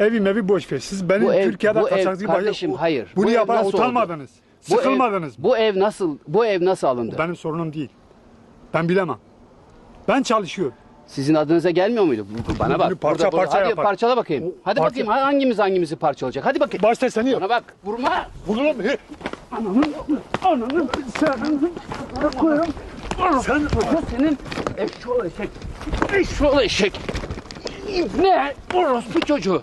Evi mevi boş ver. Siz benim Bu ev- Türkiye'de bu ev- kardeşim, başı- hayır. Bunu Bu yapan nasıl oldu? utanmadınız. Bu ev- Sıkılmadınız. Bu ev nasıl bu ev nasıl alındı? Benim sorunum değil. Ben bilemem. Ben çalışıyorum. Sizin adınıza gelmiyor muydu? Bana bak. Parça Burada- burada- parça Hadi yapar. parçala bakayım. O Hadi parça- bakayım hangimiz hangimizi parçalayacak. Hadi bakayım. Başta seni yap. Bana bak. Vurma. Vururum. He. Ananın senin koyarım. Sen senin eşşoğlu eşek. Eşşoğlu eşek. Ne? Orospu çocuğu.